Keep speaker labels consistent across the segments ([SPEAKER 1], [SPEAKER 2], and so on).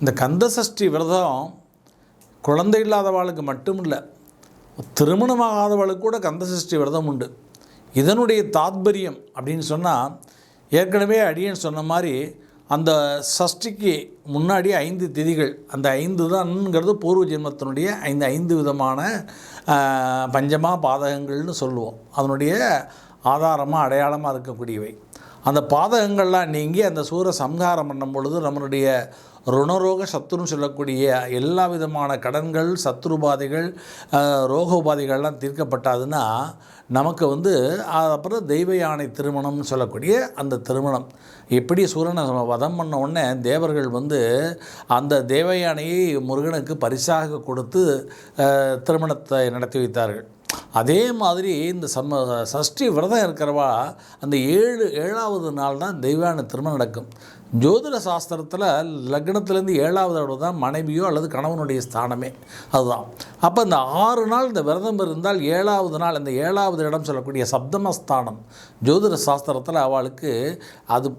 [SPEAKER 1] இந்த கந்த சஷ்டி விரதம் குழந்தை இல்லாதவாளுக்கு மட்டும் இல்லை திருமணமாகாதவளுக்கு கூட கந்த சஷ்டி விரதம் உண்டு. இதனுடைய தாத்பரியம் அப்படின்னு சொன்னால் ஏற்கனவே அடியன் சொன்ன மாதிரி அந்த சஷ்டிக்கு முன்னாடி ஐந்து திதிகள் அந்த ஐந்து தான்ங்கிறது பூர்வ ஜென்மத்தினுடைய ஐந்து ஐந்து விதமான பஞ்சமா பாதகங்கள்னு சொல்லுவோம். அதனுடைய ஆதாரமாக அடையாளமாக இருக்கக்கூடியவை. அந்த பாதகங்கள்லாம் நீங்கி அந்த சூர சம்ஹாரம் பண்ணும் பொழுது நம்மளுடைய ருணரோக சத்துருன்னு சொல்லக்கூடிய எல்லா விதமான கடன்கள் சத்துருபாதைகள் ரோக உபாதைகள்லாம் தீர்க்கப்பட்டாதுன்னா நமக்கு வந்து அப்புறம் தெய்வ யானை திருமணம்னு சொல்லக்கூடிய அந்த திருமணம். எப்படி சூரனை வதம் பண்ண உடனே தேவர்கள் வந்து அந்த தேவ யானையை முருகனுக்கு பரிசாக கொடுத்து திருமணத்தை நடத்தி வைத்தார்கள். அதே மாதிரி இந்த சம்ம சஷ்டி விரதம் இருக்கிறவா அந்த ஏழு ஏழாவது நாள் தான் தெய்வான திருமணம் நடக்கும். ஜோதிட சாஸ்திரத்தில் லக்னத்துலேருந்து ஏழாவது இடம் தான் மனைவியோ அல்லது கணவனுடைய ஸ்தானமே. அதுதான். அப்போ இந்த ஆறு நாள் இந்த விரதம் இருந்தால் ஏழாவது நாள் இந்த ஏழாவது இடம் சொல்லக்கூடிய சப்தமஸ்தானம் ஜோதிட சாஸ்திரத்தில் அவளுக்கு அது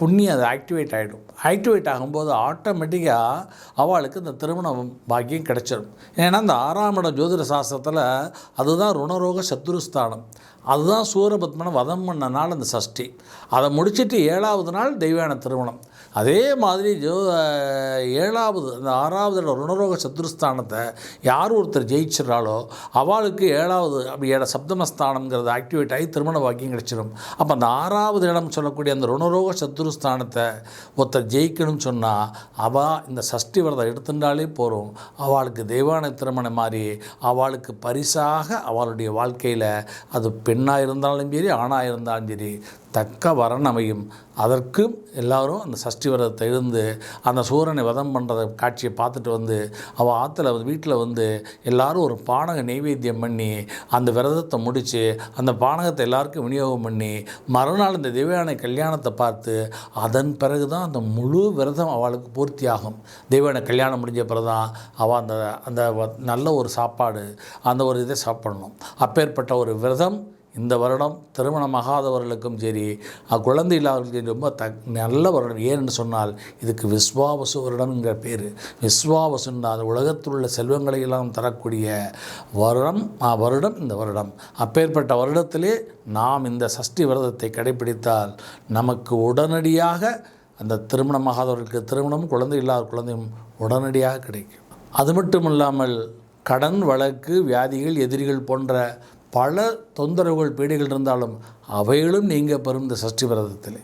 [SPEAKER 1] புண்ணியம் அது ஆக்டிவேட் ஆகிடும் ஆக்டிவேட் ஆகும்போது ஆட்டோமேட்டிக்காக அவளுக்கு இந்த திருமண பாக்கியம் கிடைச்சிடும் ஏன்னா இந்த ஆறாம் இடம் ஜோதிட சாஸ்திரத்தில் அதுதான் ருணரோக சத்துருஸ்தானம் அதுதான் சூரபத்மனை வதம் பண்ண நாள் அந்த சஷ்டி. அதை முடிச்சிட்டு ஏழாவது நாள் தெய்வான திருமணம். அதே மாதிரி ஜோ ஏழாவது அந்த ஆறாவது இடம் ருணரோக சத்துருஸ்தானத்தை யார் ஒருத்தர் ஜெயிச்சிடறாளோ அவளுக்கு ஏழாவது அப்படி ஏழ சப்தமஸ்தானங்கிறது ஆக்டிவேட் ஆகி திருமண வாக்கியம் கிடைச்சிடும் அப்போ அந்த ஆறாவது இடம் சொல்லக்கூடிய அந்த ருணரோக சத்துருஸ்தானத்தை ஒருத்தர் ஜெயிக்கணும்னு சொன்னால் அவள் இந்த சஷ்டி விரதம் எடுத்துட்டாலே போகிறோம் அவளுக்கு தெய்வான திருமணம் மாதிரி அவளுக்கு பரிசாக அவளுடைய வாழ்க்கையில் அது பெண்ணாக இருந்தாலும் சரி ஆணாக இருந்தாலும் சரி தக்க வரன் அமையும். அதற்கும் எல்லாரும் அந்த சஷ்டி விரதத்தை இருந்து அந்த சூரனை வதம் பண்ணுற காட்சியை பார்த்துட்டு வந்து அவள் ஆற்றுல வந்து வீட்டில் வந்து எல்லாரும் ஒரு பானக நெய்வேத்தியம் பண்ணி அந்த விரதத்தை முடித்து அந்த பானகத்தை எல்லாருக்கும் விநியோகம் பண்ணி மறுநாள் இந்த தெய்வானை கல்யாணத்தை பார்த்து அதன் பிறகு தான் அந்த முழு விரதம் அவளுக்கு பூர்த்தியாகும். தெய்வானை கல்யாணம் முடிஞ்ச பிறகு தான் அவள் அந்த அந்த வ- நல்ல ஒரு சாப்பாடு அந்த ஒரு இதை சாப்பிடணும். அப்பேற்பட்ட ஒரு விரதம் இந்த வருடம் திருமணமாகாதவர்களுக்கும் சரி அஹ் குழந்தை இல்லாதவர்களுக்கும் ரொம்ப த நல்ல வருடம். ஏன்னு சொன்னால் இதுக்கு விஸ்வாவசு வருடம்ங்கிற பேர். விஸ்வாவசுன்னா அந்த உலகத்தில் உள்ள செல்வங்களை எல்லாம் தரக்கூடிய வருடம் வருடம் இந்த வருடம். அப்பேற்பட்ட வருடத்திலே நாம் இந்த சஷ்டி விரதத்தை கடைபிடித்தால் நமக்கு உடனடியாக அந்த திருமணமாகாதவர்களுக்கு திருமணம் குழந்தை இல்லாத குழந்தையும் உடனடியாக கிடைக்கும். அது மட்டும் இல்லாமல் கடன் வழக்கு வியாதிகள் எதிரிகள் போன்ற பல தொந்தரவுகள் பீடைகள் இருந்தாலும் அவைகளும் நீங்க பெறும் இந்த சஷ்டி விரதத்தில்.